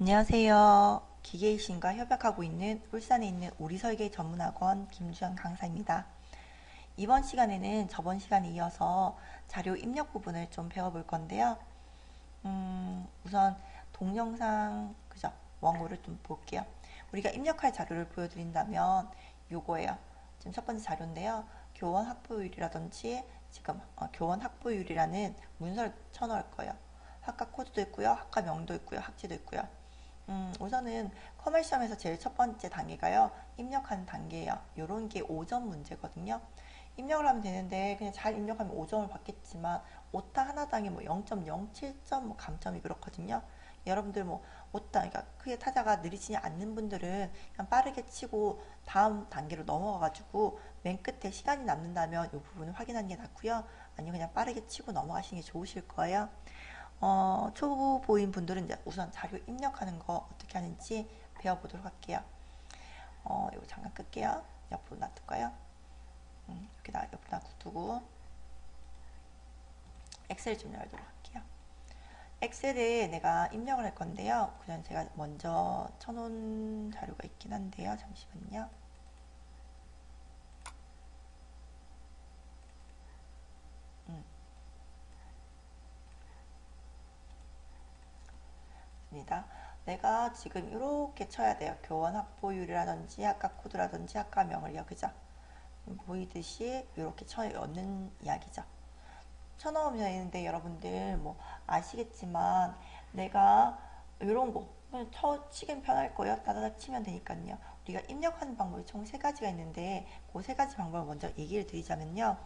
안녕하세요. 기계이신과 협약하고 있는 울산에 있는 우리설계 전문학원 김주현 강사입니다. 이번 시간에는 저번 시간에 이어서 자료 입력 부분을 좀 배워볼 건데요. 음, 우선 동영상 그죠 원고를 좀 볼게요. 우리가 입력할 자료를 보여드린다면 요거예요. 지금 첫 번째 자료인데요. 교원 확보율이라든지 지금 어, 교원 확보율이라는 문서를 쳐넣을 거예요. 학과 코드도 있고요. 학과 명도 있고요. 학지도 있고요. 음, 우선은 커멀 시험에서 제일 첫 번째 단계가요. 입력하는 단계예요. 요런 게 5점 문제거든요. 입력을 하면 되는데 그냥 잘 입력하면 5점을 받겠지만 오타 하나당에 뭐 0.07점 뭐 감점이 그렇거든요. 여러분들 뭐 오타 그러니까 크게 타자가 느리지 않는 분들은 그냥 빠르게 치고 다음 단계로 넘어가가지고 맨 끝에 시간이 남는다면 이 부분을 확인하는 게 낫고요. 아니면 그냥 빠르게 치고 넘어가시는 게 좋으실 거예요. 어, 초보인 분들은 이제 우선 자료 입력하는 거 어떻게 하는지 배워보도록 할게요. 어, 이거 잠깐 끌게요. 옆으로 놔둘까요? 음, 이렇게 나, 옆으로 놔두고 엑셀 좀 열도록 할게요. 엑셀에 내가 입력을 할 건데요. 그냥 제가 먼저 쳐놓은 자료가 있긴 한데요. 잠시만요. 음. 있습니다. 내가 지금 이렇게 쳐야 돼요. 교원 확보율이라든지 학과 코드라든지 학과명을요. 그죠? 보이듯이 이렇게 쳐넣는 이야기죠. 쳐넣으면 되는데 여러분들 뭐 아시겠지만 내가 이런 거 그냥 쳐 치긴 편할 거예요. 따다닥 치면 되니까요. 우리가 입력하는 방법이 총 세 가지가 있는데 그 세 가지 방법을 먼저 얘기를 드리자면요.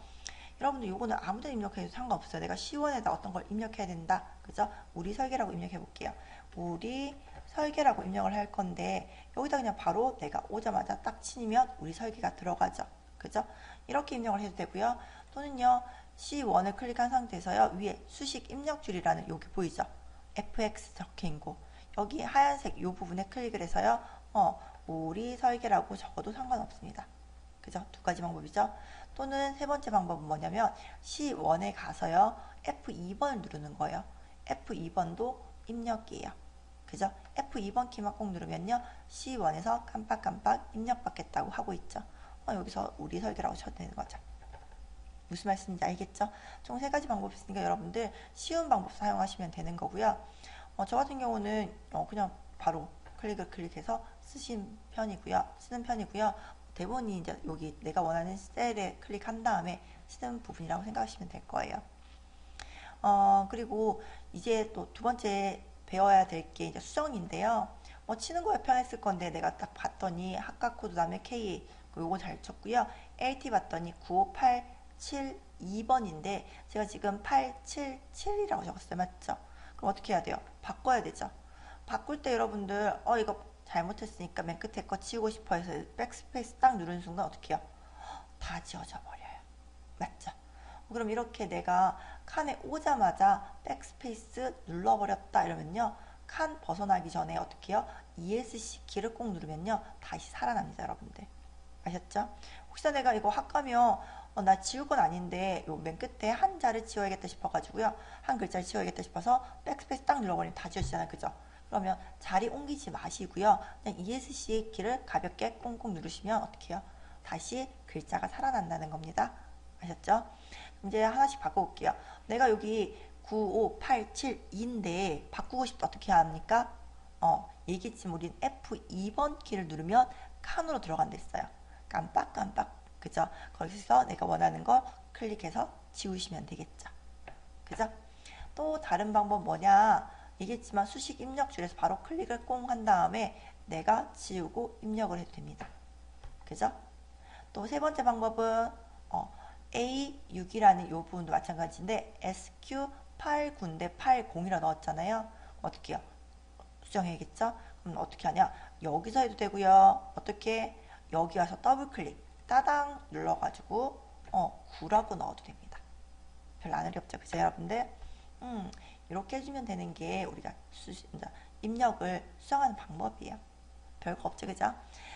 여러분들 요거는 아무데나 입력해도 상관없어요. 내가 시원에다 어떤 걸 입력해야 된다. 그죠? 우리 설계라고 입력해 볼게요. 우리 설계라고 입력을 할 건데 여기다 그냥 바로 내가 오자마자 딱 치면 우리 설계가 들어가죠. 그죠? 이렇게 입력을 해도 되고요. 또는요. C1을 클릭한 상태에서요. 위에 수식 입력 줄이라는 여기 보이죠? fx 거. 여기 하얀색 이 부분에 클릭을 해서요. 어, 우리 설계라고 적어도 상관없습니다. 그죠? 두 가지 방법이죠. 또는 세 번째 방법은 뭐냐면 C1에 가서요. F2번을 누르는 거예요. F2번도 입력이에요. 그죠? F2번 키만 꼭 누르면요. C1에서 깜빡깜빡 입력받겠다고 하고 있죠. 어, 여기서 우리 설계라고 쳐도 되는 거죠. 무슨 말씀인지 알겠죠? 총 세 가지 방법이 있으니까 여러분들 쉬운 방법 사용하시면 되는 거고요. 어, 저 같은 경우는 어, 그냥 바로 클릭을 클릭해서 쓰신 편이고요. 쓰는 편이고요. 대본이 이제 여기 내가 원하는 셀에 클릭한 다음에 쓰는 부분이라고 생각하시면 될 거예요. 어, 그리고 이제 또 두 번째 배워야 될 게 이제 수정인데요. 뭐 치는 거에 편했을 건데 내가 딱 봤더니 학과 코드 다음에 K 요거 잘 쳤고요. LT 봤더니 95872번인데 제가 지금 877이라고 적었어요. 맞죠? 그럼 어떻게 해야 돼요? 바꿔야 되죠. 바꿀 때 여러분들 어 이거 잘못했으니까 맨 끝에 거 지우고 싶어 해서 백스페이스 딱 누르는 순간 어떻게 해요? 다 지워져 버려요. 맞죠? 그럼 이렇게 내가 칸에 오자마자 백스페이스 눌러버렸다 이러면요. 칸 벗어나기 전에 어떻게 해요? ESC 키를 꼭 누르면요. 다시 살아납니다. 여러분들. 아셨죠? 혹시나 내가 이거 학과면 어, 나 지울 건 아닌데 요 맨 끝에 한자를 지워야겠다 싶어가지고요. 한 글자를 지워야겠다 싶어서 백스페이스 딱 눌러버리면 다 지워지잖아요. 그죠? 그러면 자리 옮기지 마시고요. 그냥 ESC 키를 가볍게 꽁꽁 누르시면 어떻게 해요? 다시 글자가 살아난다는 겁니다. 아셨죠? 이제 하나씩 바꿔볼게요. 내가 여기 95872인데 바꾸고 싶다 어떻게 합니까? 어, 얘기했지만 우린 F2번 키를 누르면 칸으로 들어간댔어요. 깜빡깜빡 그죠? 거기서 내가 원하는 거 클릭해서 지우시면 되겠죠. 그죠? 또 다른 방법 뭐냐? 얘기했지만 수식 입력 줄에서 바로 클릭을 꽁 한 다음에 내가 지우고 입력을 해도 됩니다. 그죠? 또 세 번째 방법은 어, A6이라는 이 부분도 마찬가지인데 SQ89인데 80이라 넣었잖아요. 어떻게 해요? 수정해야겠죠? 그럼 어떻게 하냐? 여기서 해도 되고요. 어떻게? 여기 와서 더블 클릭 따당 눌러가지고 어 9라고 넣어도 됩니다. 별로 안 어렵죠, 그죠, 여러분들? 음, 이렇게 해주면 되는 게 우리가 수, 입력을 수정하는 방법이에요. 별거 없죠, 그죠?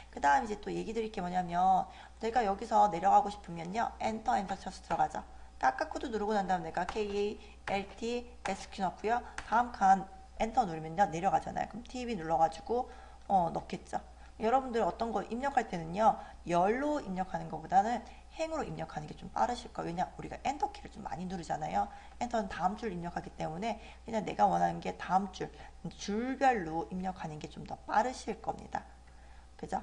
그 다음 이제 또 얘기 드릴 게 뭐냐면 내가 여기서 내려가고 싶으면요, 엔터 엔터 쳐서 들어가죠. 아까 코드 누르고 난 다음 에 내가 K, L, T, SQ 넣고요. 다음 칸 엔터 누르면요 내려가잖아요. 그럼 TV 눌러가지고 어, 넣겠죠. 여러분들 어떤 거 입력할 때는요 열로 입력하는 것보다는 행으로 입력하는 게 좀 빠르실 거예요. 왜냐 우리가 엔터 키를 좀 많이 누르잖아요. 엔터는 다음 줄 입력하기 때문에 그냥 내가 원하는 게 다음 줄 줄별로 입력하는 게 좀 더 빠르실 겁니다. 그죠?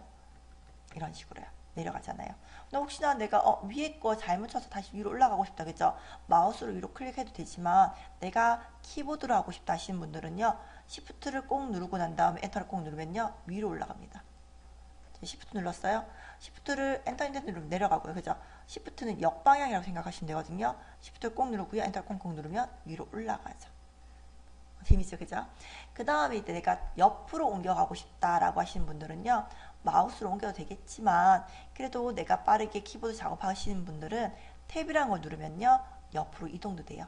이런 식으로요. 내려가잖아요. 근데 혹시나 내가 어, 위에 거 잘못 쳐서 다시 위로 올라가고 싶다 그죠? 마우스로 위로 클릭해도 되지만 내가 키보드로 하고 싶다 하시는 분들은요. 시프트를 꼭 누르고 난 다음에 엔터를 꼭 누르면요. 위로 올라갑니다. 시프트 눌렀어요. 시프트를 엔터 엔터 누르면 내려가고요. 그죠? 시프트는 역방향이라고 생각하시면 되거든요. 시프트를 꼭 누르고요. 엔터를 꼭꼭 누르면 위로 올라가죠. 재밌죠? 그죠? 그 다음에 이때 내가 옆으로 옮겨가고 싶다라고 하시는 분들은요. 마우스로 옮겨도 되겠지만 그래도 내가 빠르게 키보드 작업하시는 분들은 탭이라는 걸 누르면요. 옆으로 이동도 돼요.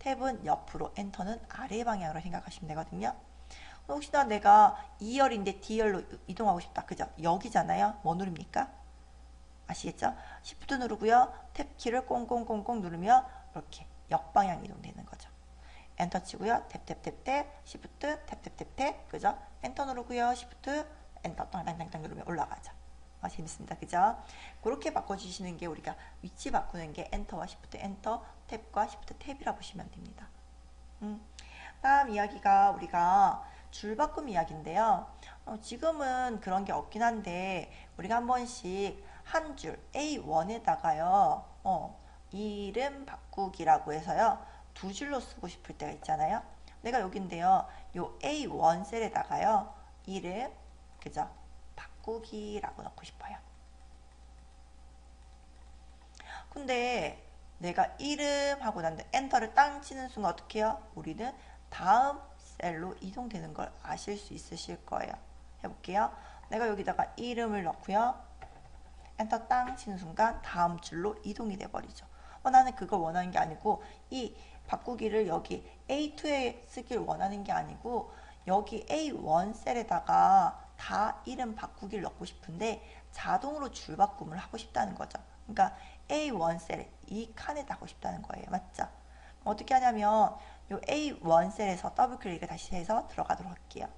탭은 옆으로, 엔터는 아래 방향으로 생각하시면 되거든요. 혹시나 내가 2열인데 D열로 이동하고 싶다. 그죠? 여기잖아요. 뭐 누릅니까? 아시겠죠? Shift 누르고요. 탭키를 꽁꽁꽁꽁 누르면 이렇게 역방향 이동되는 거죠. 엔터 치고요. 탭탭탭탭, Shift, 탭탭탭탭, 그죠? 엔터 누르고요. Shift, 엔터 땅땅땅땅 누르면 올라가죠. 아, 재밌습니다. 그죠? 그렇게 바꿔주시는 게 우리가 위치 바꾸는 게 엔터와 Shift, 엔터, 탭과 Shift, 탭이라 보시면 됩니다. 음. 다음 이야기가 우리가 줄바꿈 이야기인데요. 어, 지금은 그런 게 없긴 한데 우리가 한 번씩 한 줄 A1에다가요. 어, 이름 바꾸기라고 해서요. 두 줄로 쓰고 싶을 때가 있잖아요. 내가 여기인데요. 요 A1 셀에다가요. 이름 그죠? 바꾸기라고 넣고 싶어요. 근데 내가 이름 하고 난데 엔터를 땅 치는 순간 어떻게 해요? 우리는 다음 셀로 이동되는 걸 아실 수 있으실 거예요. 해볼게요. 내가 여기다가 이름을 넣고요. 엔터 땅 치는 순간 다음 줄로 이동이 돼버리죠. 어, 나는 그걸 원하는 게 아니고 이 바꾸기를 여기 A2에 쓰길 원하는 게 아니고 여기 A1 셀에다가 다 이름 바꾸기를 넣고 싶은데 자동으로 줄 바꿈을 하고 싶다는 거죠. 그러니까 A1 셀에 이 칸에다 하고 싶다는 거예요. 맞죠? 어떻게 하냐면 요 A1 셀에서 더블 클릭을 다시 해서 들어가도록 할게요.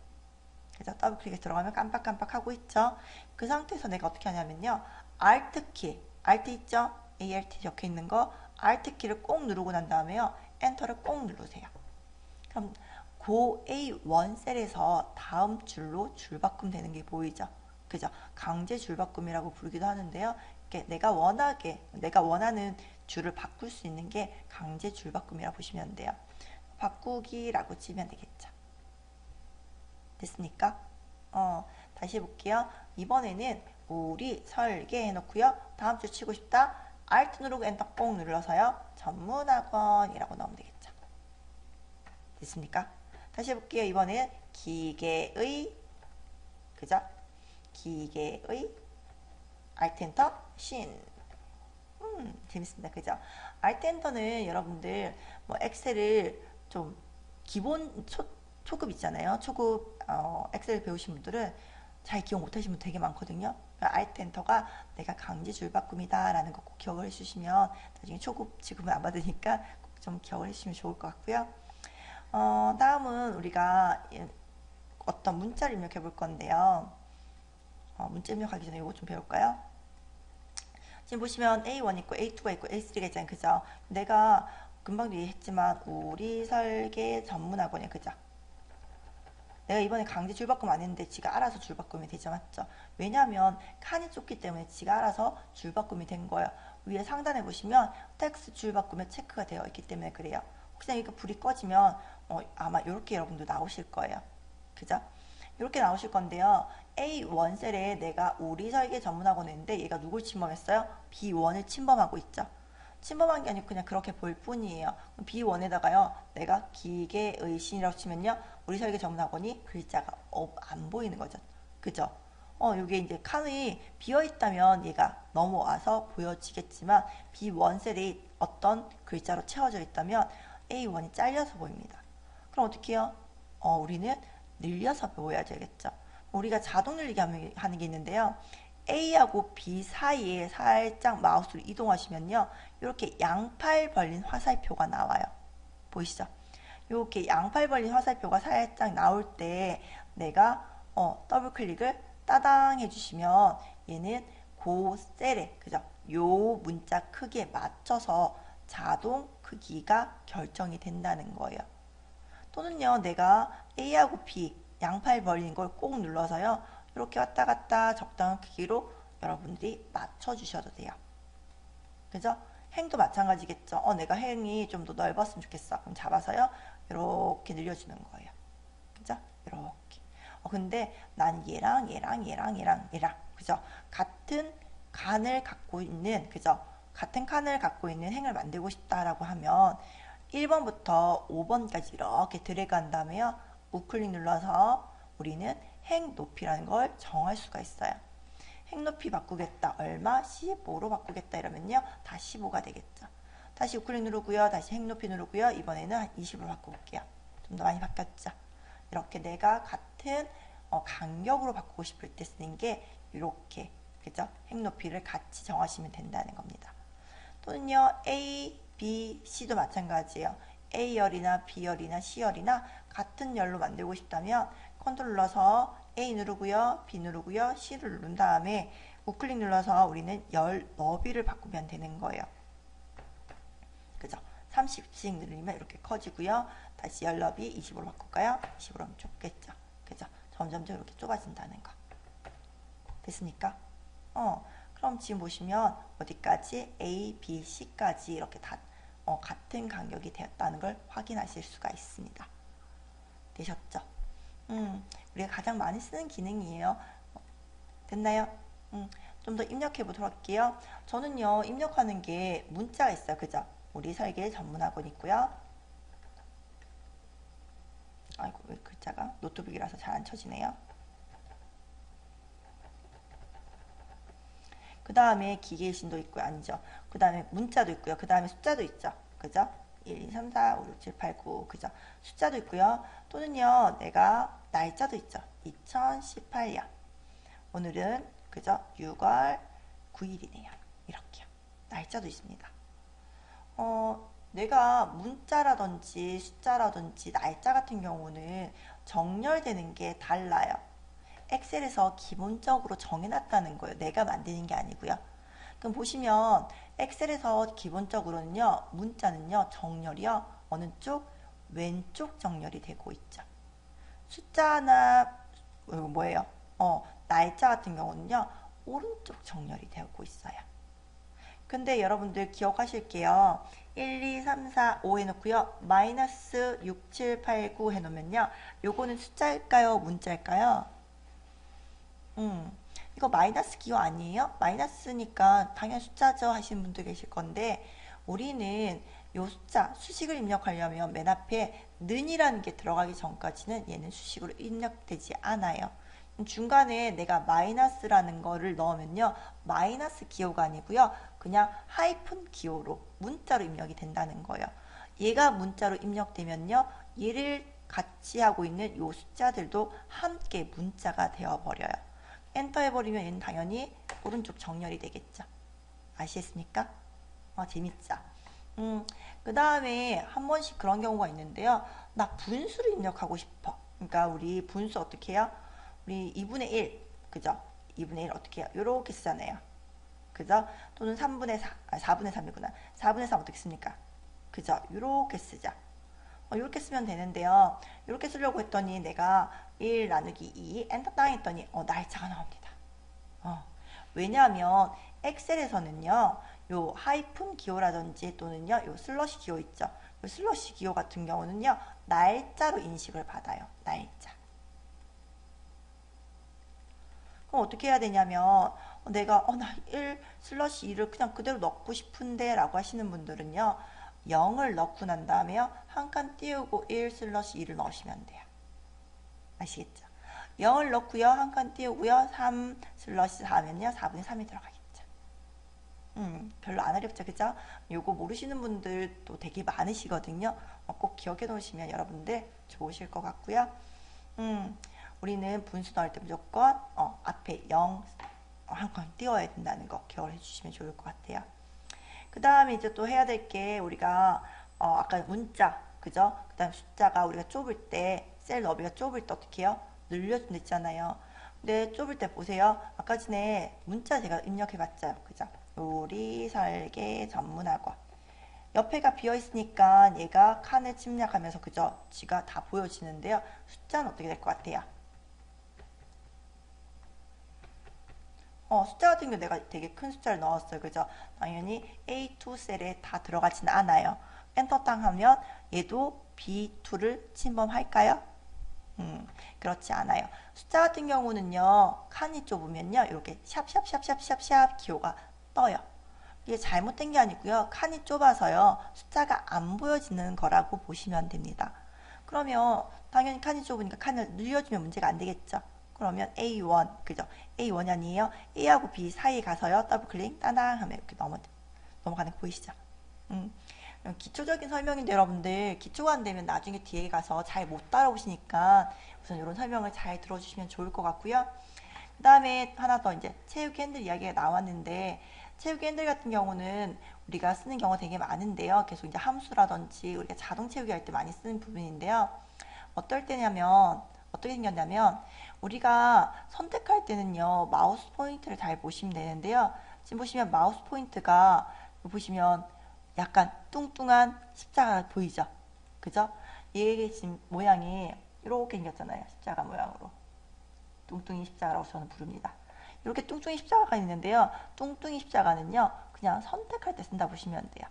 그래서 더블 클릭에 들어가면 깜빡깜빡 하고 있죠. 그 상태에서 내가 어떻게 하냐면요. Alt 키, Alt 있죠? ALT 적혀 있는 거 Alt 키를 꼭 누르고 난 다음에요. 엔터를 꼭 누르세요. 그럼 고 A1 셀에서 다음 줄로 줄바꿈 되는 게 보이죠? 그죠? 강제 줄바꿈이라고 부르기도 하는데요. 내가 원하게, 내가 원하는 줄을 바꿀 수 있는 게 강제 줄바꿈이라 고 보시면 돼요. 바꾸기라고 치면 되겠죠. 됐습니까? 어, 다시 해볼게요. 이번에는 우리 설계 해 놓고요. 다음 줄 치고 싶다. Alt 누르고 엔터 꼭 눌러서요. 전문학원이라고 넣으면 되겠죠. 됐습니까? 다시 해볼게요. 이번에는 기계의 그죠? 기계의 Alt 엔터 신 음, 재밌습니다. 그죠? Alt 엔터는 여러분들 뭐 엑셀을 좀 기본 초, 초급 있잖아요. 초급 어, 엑셀 배우신 분들은 잘 기억 못하시는 분 되게 많거든요. 알트 엔터가 내가 강제 줄바꿈이다 라는 거 꼭 기억을 해주시면 나중에 초급 지금은 안 받으니까 꼭 좀 기억을 해주시면 좋을 것 같고요. 어, 다음은 우리가 어떤 문자를 입력해 볼 건데요. 어, 문자 입력하기 전에 이거 좀 배울까요? 지금 보시면 A1 있고 A2가 있고 A3가 있잖아요. 그죠? 내가 금방도 얘기했지만 우리 설계 전문학원에 그죠? 내가 이번에 강제 줄바꿈 안 했는데 지가 알아서 줄바꿈이 되죠 맞죠? 왜냐하면 칸이 좁기 때문에 지가 알아서 줄바꿈이 된 거예요. 위에 상단에 보시면 텍스트 줄바꿈에 체크가 되어 있기 때문에 그래요. 혹시나 이거 불이 꺼지면 어, 아마 이렇게 여러분도 나오실 거예요. 그죠? 이렇게 나오실 건데요. A1 셀에 내가 우리 설계 전문학원 했는데 얘가 누굴 침범했어요? B1을 침범하고 있죠 침범한 게 아니고 그냥 그렇게 볼 뿐이에요. B1에다가요. 내가 기계의 신이라고 치면요. 우리 설계 전문학원이 글자가 안 보이는 거죠. 그죠? 어, 이게 이제 칸이 비어 있다면 얘가 넘어와서 보여지겠지만 B1 셀이 어떤 글자로 채워져 있다면 A1이 잘려서 보입니다. 그럼 어떻게 해요? 어, 우리는 늘려서 보여야겠죠. 우리가 자동 늘리기 하는 게 있는데요. A하고 B 사이에 살짝 마우스를 이동하시면요. 이렇게 양팔 벌린 화살표가 나와요. 보이시죠? 이렇게 양팔 벌린 화살표가 살짝 나올 때 내가 어, 더블 클릭을 따당 해주시면 얘는 그 셀에 그죠? 요 문자 크기에 맞춰서 자동 크기가 결정이 된다는 거예요. 또는요, 내가 A하고 B 양팔 벌린 걸 꼭 눌러서요, 이렇게 왔다 갔다 적당한 크기로 여러분들이 맞춰주셔도 돼요. 그죠? 행도 마찬가지겠죠. 어, 내가 행이 좀 더 넓었으면 좋겠어. 그럼 잡아서요, 이렇게 늘려주는 거예요. 그죠? 이렇게. 어, 근데 난 얘랑 얘랑 얘랑 얘랑 얘랑 그죠? 같은 칸을 갖고 있는 그죠? 같은 칸을 갖고 있는 행을 만들고 싶다라고 하면 1번부터 5번까지 이렇게 드래그 한 다음에요. 우클릭 눌러서 우리는 행 높이라는 걸 정할 수가 있어요. 행 높이 바꾸겠다. 얼마? 15로 바꾸겠다. 이러면요. 다 15가 되겠죠. 다시 우클릭 누르고요. 다시 행 높이 누르고요. 이번에는 20으로 바꿔볼게요. 좀 더 많이 바뀌었죠. 이렇게 내가 같은 어, 간격으로 바꾸고 싶을 때 쓰는 게 이렇게 그죠? 행 높이를 같이 정하시면 된다는 겁니다. 또는요. A, B, C도 마찬가지예요. A열이나 B열이나 C열이나 같은 열로 만들고 싶다면 컨트롤 눌러서 A 누르고요. B 누르고요. C를 누른 다음에 우클릭 눌러서 우리는 열 너비를 바꾸면 되는 거예요. 그죠? 30씩 누르면 이렇게 커지고요. 다시 열 너비 20으로 바꿀까요? 20으로 하면 좁겠죠. 그죠? 점점점 이렇게 좁아진다는 거. 됐습니까? 어, 그럼 지금 보시면 어디까지 A, B, C까지 이렇게 다 어, 같은 간격이 되었다는 걸 확인하실 수가 있습니다. 되셨죠? 음, 우리가 가장 많이 쓰는 기능이에요. 어, 됐나요? 음, 좀 더 입력해 보도록 할게요. 저는요, 입력하는 게 문자가 있어요. 그죠? 우리 설계 전문학원 있고요. 아이고, 왜 글자가 노트북이라서 잘 안 쳐지네요. 그 다음에 기계의 신도 있고요. 아니죠. 그 다음에 문자도 있고요. 그 다음에 숫자도 있죠. 그죠? 1, 2, 3, 4, 5, 6, 7, 8, 9. 그죠? 숫자도 있고요. 또는요, 내가 날짜도 있죠. 2018년. 오늘은, 그죠? 6월 9일이네요. 이렇게요. 날짜도 있습니다. 어, 내가 문자라든지 숫자라든지 날짜 같은 경우는 정렬되는 게 달라요. 엑셀에서 기본적으로 정해놨다는 거예요. 내가 만드는 게 아니고요. 그럼 보시면 엑셀에서 기본적으로는요. 문자는요. 정렬이요. 어느 쪽? 왼쪽 정렬이 되고 있죠. 숫자나 뭐예요? 어, 날짜 같은 경우는요. 오른쪽 정렬이 되고 있어요. 근데 여러분들 기억하실게요. 1, 2, 3, 4, 5 해놓고요. 마이너스 6, 7, 8, 9 해놓으면요. 요거는 숫자일까요? 문자일까요? 음, 이거 마이너스 기호 아니에요? 마이너스니까 당연 숫자죠 하시는 분도 계실 건데 우리는 요 숫자 수식을 입력하려면 맨 앞에 는이라는 게 들어가기 전까지는 얘는 수식으로 입력되지 않아요. 중간에 내가 마이너스라는 거를 넣으면요. 마이너스 기호가 아니고요. 그냥 하이픈 기호로 문자로 입력이 된다는 거예요. 얘가 문자로 입력되면요. 얘를 같이 하고 있는 요 숫자들도 함께 문자가 되어버려요. 엔터 해버리면 얘는 당연히 오른쪽 정렬이 되겠죠. 아시겠습니까? 어, 재밌죠? 음, 그 다음에 한 번씩 그런 경우가 있는데요. 나 분수를 입력하고 싶어. 그러니까 우리 분수 어떻게 해요? 우리 2분의 1, 그죠? 2분의 1 어떻게 해요? 이렇게 쓰잖아요. 그죠? 또는 3분의 4, 아, 4분의 3이구나. 4분의 3 어떻게 씁니까? 그죠? 이렇게 쓰자. 어, 이렇게 쓰면 되는데요. 이렇게 쓰려고 했더니 내가 1 나누기 2 엔터 땅 했더니 어, 날짜가 나옵니다. 어, 왜냐하면 엑셀에서는요. 요 하이픈 기호라든지 또는요. 요 슬러시 기호 있죠. 요 슬러시 기호 같은 경우는요. 날짜로 인식을 받아요. 날짜. 그럼 어떻게 해야 되냐면 어, 내가 어, 나 1 슬러시 2를 그냥 그대로 넣고 싶은데 라고 하시는 분들은요. 0을 넣고 난 다음에 요. 한 칸 띄우고 1 슬러시 2를 넣으시면 돼요. 아시겠죠? 0을 넣고요. 한 칸 띄우고요. 3 슬러시 4면요. 4분의 3이 들어가겠죠. 음, 별로 안 어렵죠. 그죠? 요거 모르시는 분들도 되게 많으시거든요. 어, 꼭 기억해 놓으시면 여러분들 좋으실 것 같고요. 음, 우리는 분수 넣을 때 무조건 어, 앞에 0 한 칸 띄워야 된다는 거 기억을 해주시면 좋을 것 같아요. 그 다음에 이제 또 해야 될 게 우리가 어, 아까 문자 그죠? 그 다음 숫자가 우리가 좁을 때, 셀 너비가 좁을 때 어떻게 해요? 늘려준다 했잖아요. 근데 좁을 때 보세요. 아까 전에 문자 제가 입력해 봤죠. 그죠? 요리, 설계, 전문학과. 옆에가 비어 있으니까 얘가 칸을 침략하면서 그죠? 지가 다 보여지는데요. 숫자는 어떻게 될 것 같아요? 어, 숫자 같은 경우 내가 되게 큰 숫자를 넣었어요. 그죠? 당연히 A2 셀에 다 들어가지는 않아요. 엔터 땅 하면 얘도 B2를 침범할까요? 음, 그렇지 않아요. 숫자 같은 경우는요, 칸이 좁으면요, 이렇게 샵샵샵샵샵샵 기호가 떠요. 이게 잘못된 게 아니고요. 칸이 좁아서요. 숫자가 안 보여지는 거라고 보시면 됩니다. 그러면 당연히 칸이 좁으니까 칸을 늘려주면 문제가 안 되겠죠. 그러면 A1, 그죠? A1이 아니에요. A하고 B 사이에 가서요. 더블 클릭, 따당 하면 이렇게 넘어, 넘어가는 거 보이시죠? 음. 기초적인 설명인데 여러분들 기초가 안 되면 나중에 뒤에 가서 잘 못 따라오시니까 우선 이런 설명을 잘 들어주시면 좋을 것 같고요. 그 다음에 하나 더 이제 체육 핸들 이야기가 나왔는데 체육 핸들 같은 경우는 우리가 쓰는 경우가 되게 많은데요. 계속 이제 함수라든지 우리가 자동 채우기 할 때 많이 쓰는 부분인데요. 어떨 때냐면 어떻게 생겼냐면 우리가 선택할 때는요 마우스 포인트를 잘 보시면 되는데요. 지금 보시면 마우스 포인트가 보시면 약간 뚱뚱한 십자가 보이죠? 그죠? 얘 지금 모양이 이렇게 생겼잖아요. 십자가 모양으로. 뚱뚱이 십자가라고 저는 부릅니다. 이렇게 뚱뚱이 십자가가 있는데요. 뚱뚱이 십자가는요. 그냥 선택할 때 쓴다 보시면 돼요.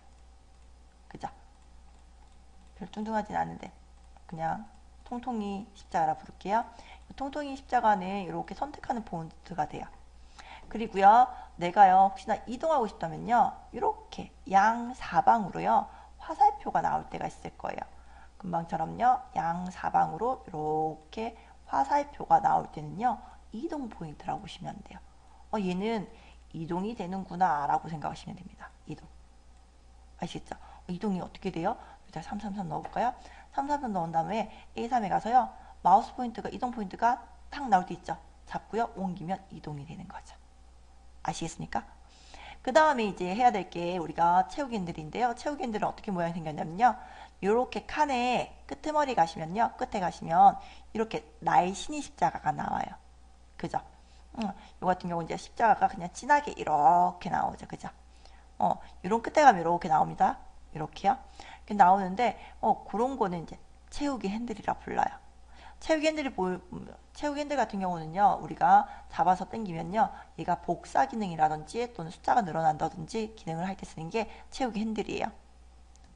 그죠? 별 뚱뚱하진 않은데 그냥 통통이 십자가라 부를게요. 통통이 십자가는 이렇게 선택하는 폰트가 돼요. 그리고요, 내가요, 혹시나 이동하고 싶다면요, 이렇게 양 사방으로요, 화살표가 나올 때가 있을 거예요. 금방처럼요, 양 사방으로 이렇게 화살표가 나올 때는요, 이동 포인트라고 보시면 돼요. 어, 얘는 이동이 되는구나 라고 생각하시면 됩니다. 이동. 아시겠죠? 어, 이동이 어떻게 돼요? 자, 333 넣어볼까요? 333 넣은 다음에 A3에 가서요, 마우스 포인트가, 이동 포인트가 탁 나올 때 있죠? 잡고요, 옮기면 이동이 되는 거죠. 아시겠습니까? 그 다음에 이제 해야 될 게 우리가 채우기인들인데요. 채우기인들은 어떻게 모양이 생겼냐면요. 이렇게 칸에 끄트머리 가시면요. 끝에 가시면 이렇게 날씬이 십자가가 나와요. 그죠? 음, 이 같은 경우 이제 십자가가 그냥 진하게 이렇게 나오죠. 그죠? 어, 이런 끝에 가면 이렇게 나옵니다. 이렇게요. 나오는데, 어, 그런 거는 이제 채우기 핸들이라 불러요. 채우기 핸들이 보, 채우기 핸들 같은 경우는요, 우리가 잡아서 당기면요, 얘가 복사 기능이라든지 또는 숫자가 늘어난다든지 기능을 할 때 쓰는 게 채우기 핸들이에요.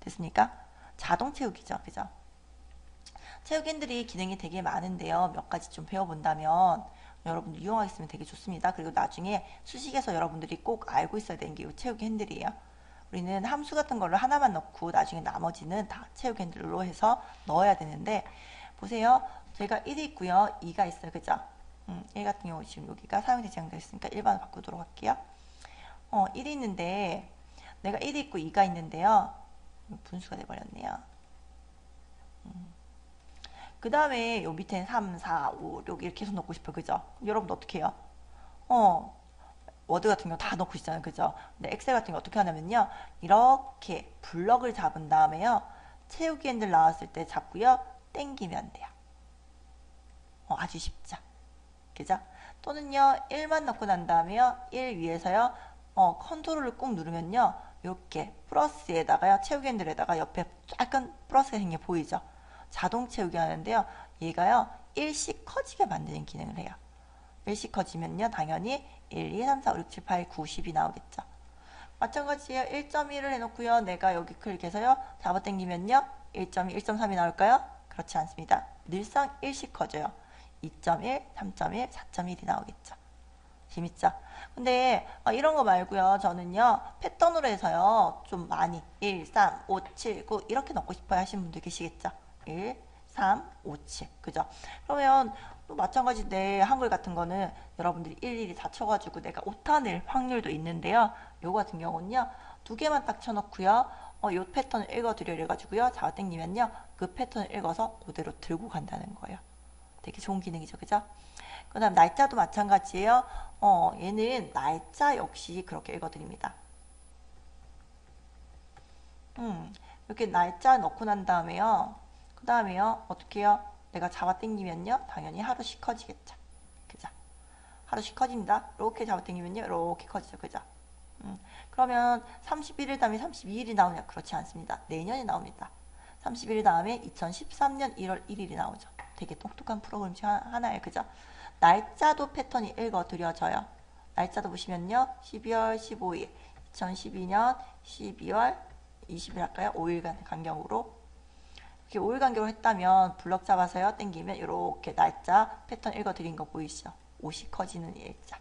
됐습니까? 자동 채우기죠. 그죠? 채우기 핸들이 기능이 되게 많은데요. 몇 가지 좀 배워본다면 여러분들 이용하겠으면 되게 좋습니다. 그리고 나중에 수식에서 여러분들이 꼭 알고 있어야 되는 게 채우기 핸들이에요. 우리는 함수 같은 걸로 하나만 넣고 나중에 나머지는 다 채우기 핸들로 해서 넣어야 되는데 보세요. 저희가 1이 있고요. 2가 있어요. 그죠? 음, 1 같은 경우 지금 여기가 사용대 지정되어 있으니까 1번을 바꾸도록 할게요. 어, 1이 있는데 내가 1이 있고 2가 있는데요. 분수가 돼버렸네요. 음. 그 다음에 요 밑에는 3, 4, 5, 6 이렇게 계속 넣고 싶어요. 그죠? 여러분 어떻게 해요? 어, 워드 같은 경우 다 넣고 있잖아요. 그죠? 근데 엑셀 같은 거 어떻게 하냐면요. 이렇게 블럭을 잡은 다음에요. 채우기 핸들 나왔을 때 잡고요. 땡기면 돼요. 어, 아주 쉽죠. 그죠? 또는요, 1만 넣고 난 다음에요, 1 위에서요, 어, 컨트롤을 꾹 누르면요, 이렇게 플러스에다가요, 채우기 핸들에다가 옆에 약간 플러스가 생겨 보이죠? 자동 채우기 하는데요, 얘가요, 1씩 커지게 만드는 기능을 해요. 1씩 커지면요, 당연히 1, 2, 3, 4, 5, 6, 7, 8, 9, 10이 나오겠죠. 마찬가지예요. 1.1을 해놓고요. 내가 여기 클릭해서요. 잡아당기면요. 1.2, 1.3이 나올까요? 그렇지 않습니다. 늘상 1씩 커져요. 2.1, 3.1, 4.1이 나오겠죠. 재밌죠? 근데 어, 이런 거 말고요. 저는요. 패턴으로 해서요. 좀 많이 1, 3, 5, 7, 9 이렇게 넣고 싶어요 하시는 분들 계시겠죠? 1, 3, 5, 7 그죠? 그러면 또 마찬가지인데 한글 같은 거는 여러분들이 일일이 다 쳐가지고 내가 오타낼 확률도 있는데요. 요거 같은 경우는요. 두 개만 딱 쳐놓고요. 어, 요 패턴을 읽어드려 이래가지고요. 잡아 당기면요. 그 패턴을 읽어서 그대로 들고 간다는 거예요. 되게 좋은 기능이죠. 그죠? 그 다음 날짜도 마찬가지예요. 어, 얘는 날짜 역시 그렇게 읽어드립니다. 음, 이렇게 날짜 넣고 난 다음에요. 그 다음에요. 어떻게 해요? 내가 잡아 당기면요. 당연히 하루씩 커지겠죠. 그죠? 하루씩 커집니다. 이렇게 잡아 당기면요. 이렇게 커지죠. 그죠? 음, 그러면 31일 다음에 32일이 나오냐? 그렇지 않습니다. 내년이 나옵니다. 31일 다음에 2013년 1월 1일이 나오죠. 되게 똑똑한 프로그램 중 하나예요. 그죠? 날짜도 패턴이 읽어드려져요. 날짜도 보시면요. 12월 15일, 2012년 12월 20일 할까요? 5일간 간격으로 이렇게 5일 간격으로 했다면 블럭 잡아서요. 땡기면 이렇게 날짜 패턴 읽어드린 거 보이시죠? 옷이 커지는 일자.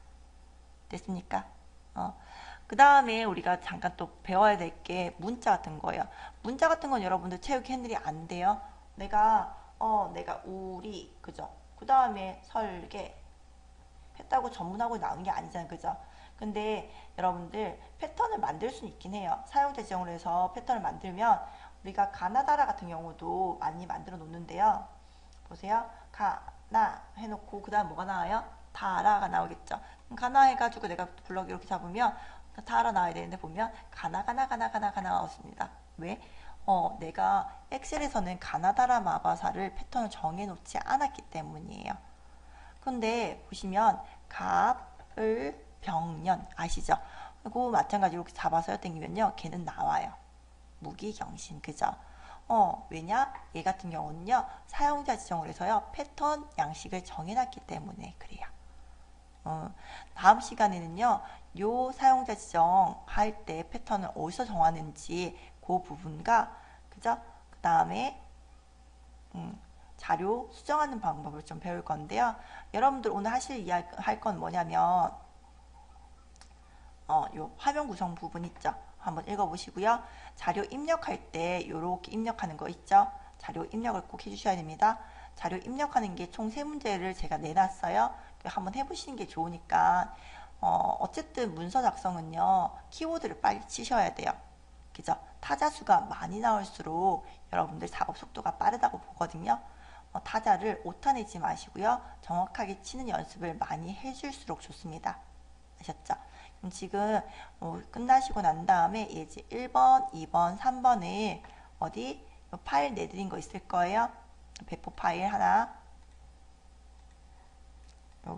됐습니까? 어. 그 다음에 우리가 잠깐 또 배워야 될 게 문자 같은 거예요. 문자 같은 건 여러분들 체육 핸들이 안 돼요. 내가 어 내가 우리 그죠? 그 다음에 설계 했다고 전문하고 나온 게 아니잖아요. 그죠? 근데 여러분들 패턴을 만들 수는 있긴 해요. 사용자 지정을 해서 패턴을 만들면 우리가 가나다라 같은 경우도 많이 만들어 놓는데요. 보세요. 가나 해놓고 그 다음 뭐가 나와요? 다라가 나오겠죠. 가나 해가지고 내가 블럭 이렇게 잡으면 다라 나와야 되는데 보면 가나 가나 가나 가나 가나 나왔습니다. 왜? 어, 내가 엑셀에서는 가나다라 마바사를 패턴을 정해놓지 않았기 때문이에요. 근데 보시면 갑을 병년 아시죠? 그리고 마찬가지로 이렇게 잡아서 당기면요. 걔는 나와요. 무기경신 그죠? 어 왜냐? 얘 같은 경우는요. 사용자 지정을 해서요. 패턴 양식을 정해놨기 때문에 그래요. 어, 다음 시간에는요. 요 사용자 지정 할 때 패턴을 어디서 정하는지 그 부분과 그죠? 그 다음에 음, 자료 수정하는 방법을 좀 배울 건데요. 여러분들 오늘 하실 이야기 할 건 뭐냐면 어, 요 화면 구성 부분 있죠. 한번 읽어보시고요. 자료 입력할 때 이렇게 입력하는 거 있죠. 자료 입력을 꼭 해주셔야 됩니다. 자료 입력하는 게 총 세 문제를 제가 내놨어요. 한번 해보시는 게 좋으니까 어, 어쨌든 문서 작성은요. 키워드를 빨리 치셔야 돼요. 그죠? 타자 수가 많이 나올수록 여러분들 작업 속도가 빠르다고 보거든요. 어, 타자를 오타내지 마시고요. 정확하게 치는 연습을 많이 해줄수록 좋습니다. 아셨죠? 지금 어, 끝나시고 난 다음에 예제 1번, 2번, 3번을 어디 파일 내드린 거 있을 거예요. 배포 파일 하나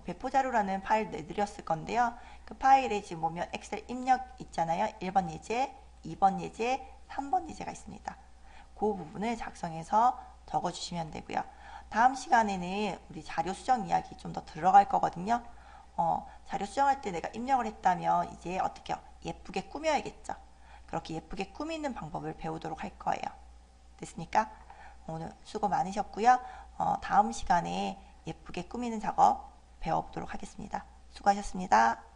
배포 자료라는 파일 내드렸을 건데요. 그 파일에 지금 보면 엑셀 입력 있잖아요. 1번 예제, 2번 예제, 3번 예제가 있습니다. 그 부분을 작성해서 적어주시면 되고요. 다음 시간에는 우리 자료 수정 이야기 좀 더 들어갈 거거든요. 어, 자료 수정할 때 내가 입력을 했다면 이제 어떻게 예쁘게 꾸며야겠죠. 그렇게 예쁘게 꾸미는 방법을 배우도록 할 거예요. 됐습니까? 오늘 수고 많으셨고요. 어, 다음 시간에 예쁘게 꾸미는 작업 배워보도록 하겠습니다. 수고하셨습니다.